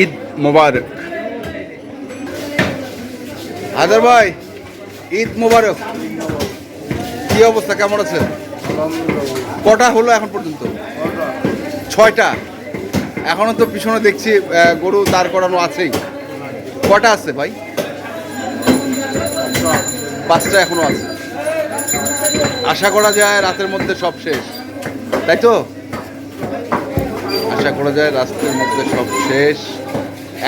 ঈদ মোবারক। হাজার ভাই, ঈদ মোবারক। কি অবস্থা, কেমন আছে কটা হলো এখন পর্যন্ত? ছয়টা। এখনও তো পিছনে দেখছি গরু দাঁড় করানো আছেই। কটা আছে ভাই? পাঁচটা এখনও আছে। আশা করা যায় রাতের মধ্যে সব শেষ। তাই তো? আশা করা যায় রাস্তার মধ্যে সব শেষ।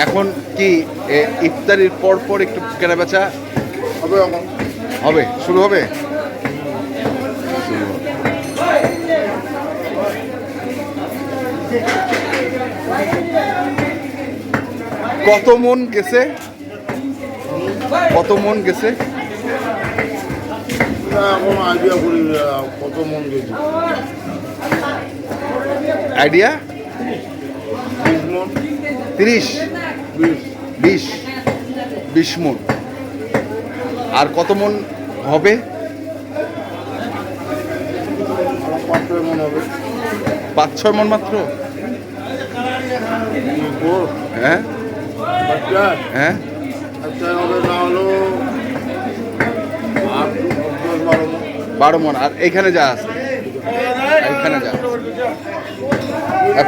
এখন কি ইফতারির পর পর একটু কেনা বেচা হবে হবে? শুরু হবে। কত মন গেছে? কত মন গেছে? এখন আইডিয়া কত মন গেছে আইডিয়া তিরিশ বিশ বিশ মন আর কত মন হবে পাঁচ ছয় মন মন মাত্র হ্যাঁ হ্যাঁ না হলো বারো মন। আর এইখানে যা আছে। এইখানে যা। হ্যাঁ,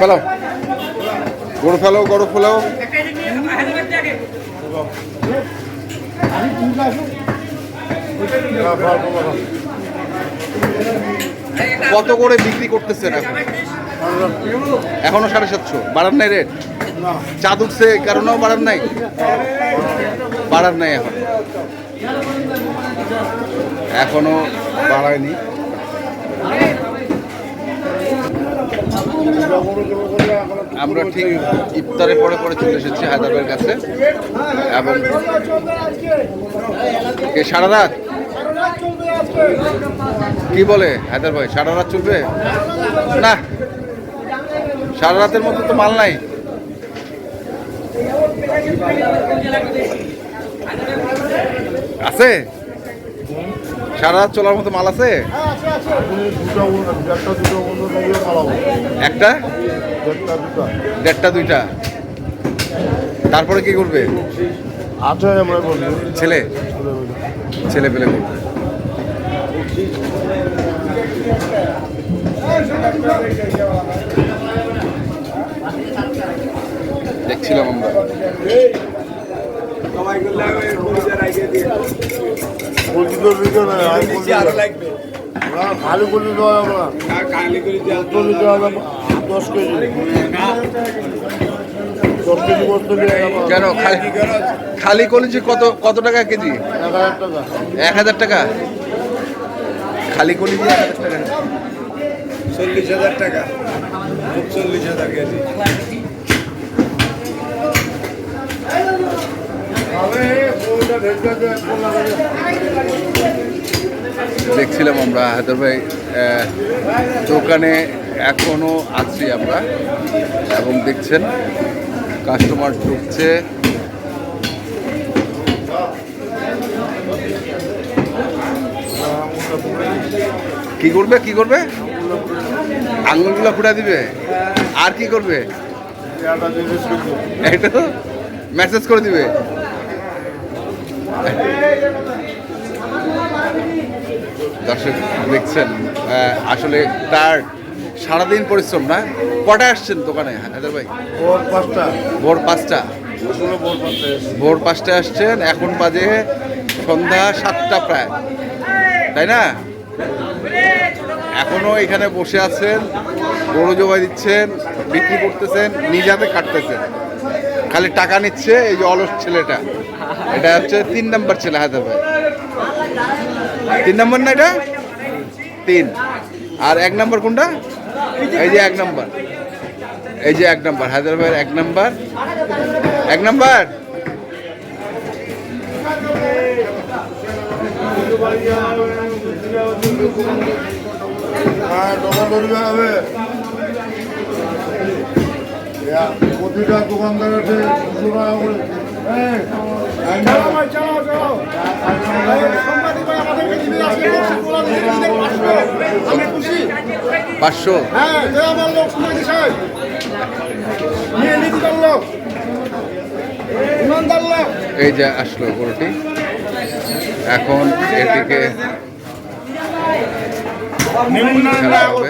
গরু ফেলাও গরু ফেলাও। কত করে বিক্রি করতেছেন এখন? এখনও সাড়ে সাতশো। বাড়ার নাই রেট চাঁদ উঠছে কারণেও বাড়ার নাই? বাড়ার নাই এখন। এখনও বাড়ায়নি। আমরা ঠিক ইফতারের পরে পরে চলে এসেছি হায়দ্রাবাদের কাছে। এবং সারা রাত? কি বলে হায়দার ভাই, সারা রাত চলবে? না, সারা রাতের মধ্যে তো মাল নাই। আছে? সারা রাত চলার মতো মাল আছে? একটা? দেড়টা, দুইটা। তারপরে কি করবে? ছেলে? ছেলে পেলে দেখছিলাম আমরা। খালি করে দিতে হবে দশ কেজি দশ কেজি কেন? খালি কলিজি কত কত টাকা কেজি? এক হাজার টাকা এক হাজার টাকা? খালি কলিজি এক হাজার টাকা। চল্লিশ হাজার টাকা। চল্লিশ হাজার কেজি। দেখছিলাম আমরা হায়দার ভাই দোকানে এখনও আছি আমরা এবং দেখছেন কাস্টমার ঢুকছে। কি করবে কি করবে? আঙুলগুলো ফুটা দিবে। আর কি করবে? এটা তো মেসেজ করে দিবে। দর্শক দেখছেন আসলে তার সারাদিন পরিশ্রম না? কটায় আসছেন দোকানে হায়দার ভাই? ভোর পাঁচটা। ভোর পাঁচটা। ভোর পাঁচটা পাঁচটায় আসছেন এখন বাজে সন্ধ্যা সাতটা প্রায়। তাই না? এখনও এখানে বসে আছেন গরু জবাই দিচ্ছেন বিক্রি করতেছেন নিজ হাতে কাটতেছেন। খালি টাকা নিচ্ছে এই যে অলস ছেলেটা। এটা হচ্ছে তিন নাম্বার ছেলে, হায়দার ভাই। তিন নম্বর না এটা? তিন। আর এক নম্বর কোনটা? এই যে এক নম্বর। এই যে এক নম্বর, হায়দার ভাইয়ের এক নম্বর। এক নম্বর? হ্যাঁ দোকানদার আছে। পাঁচশো। হ্যাঁ যে আমার লোক সময় দিছে নিয়ে নীতিকার লোক ইমানদার লোক এই যে আসলো গরুটি এখন এটিকে খেলা হবে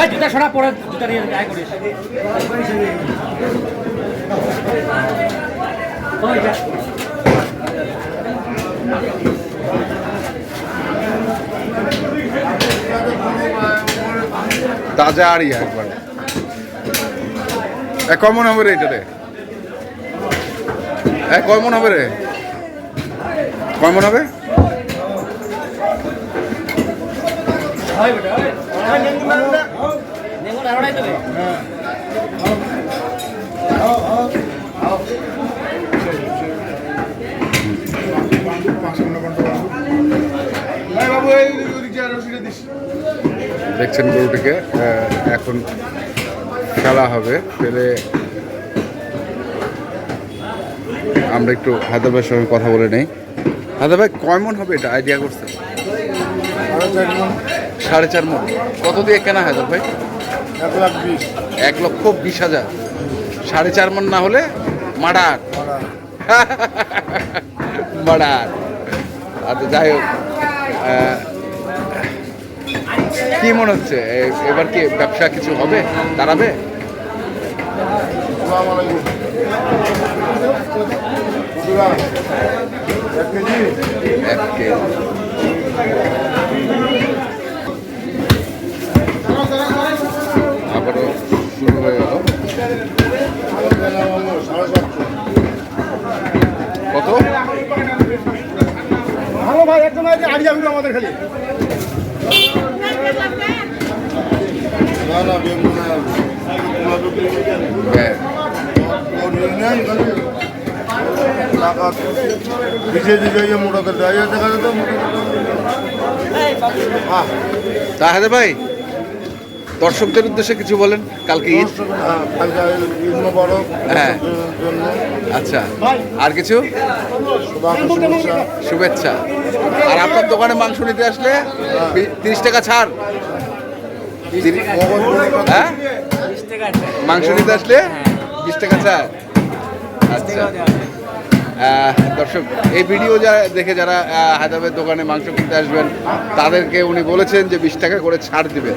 ভাই জুতা সরা পরে জুতা নিয়ে আয় করিস। তাজা ইয়া একবার। কমন হবে রে এটা রে এ কমন হবে রে। কমন হবে? নেমন আড়াই দেখছেন গরুটিকে এখন খেলা হবে। ফেলে আমরা একটু হায়দার ভাইয়ের সঙ্গে কথা বলে নেই। হায়দার ভাই হবে এটা? আইডিয়া করছে সাড়ে চার মন। কত দিয়ে কেনা হায়দার ভাই? এক লাখ বিশ। এক লক্ষ বিশ হাজার। সাড়ে চার মন না হলে মার্ডার মার্ডার আচ্ছা যাই হোক। কি মনে হচ্ছে? এবার কি ব্যবসা কিছু হবে? দাঁড়াবে? এক কেজি। আবারও শুরু হয়ে গেল। কত? ভালো ভাই একদম আইডিয়া হলো আমাদের খালি। না না বেগুন হ্যাঁ। টাকা বিজে দিকে মোটাতে দেয়। দেখা যেত হ্যাঁ তাহলে ভাই? দর্শকদের উদ্দেশ্যে কিছু বলেন? কালকে ঈদ? হ্যাঁ। আচ্ছা। আর কিছু? শুভেচ্ছা। আর আপনার দোকানে মাংস নিতে আসলে তিরিশ টাকা ছাড়। হ্যাঁ? মাংস নিতে আসলে বিশ টাকা ছাড়। আচ্ছা। দর্শক এই ভিডিও যা দেখে যারা হায়দ্রাবাদের দোকানে মাংস কিনতে আসবেন তাদেরকে উনি বলেছেন যে বিশ টাকা করে ছাড় দিবেন।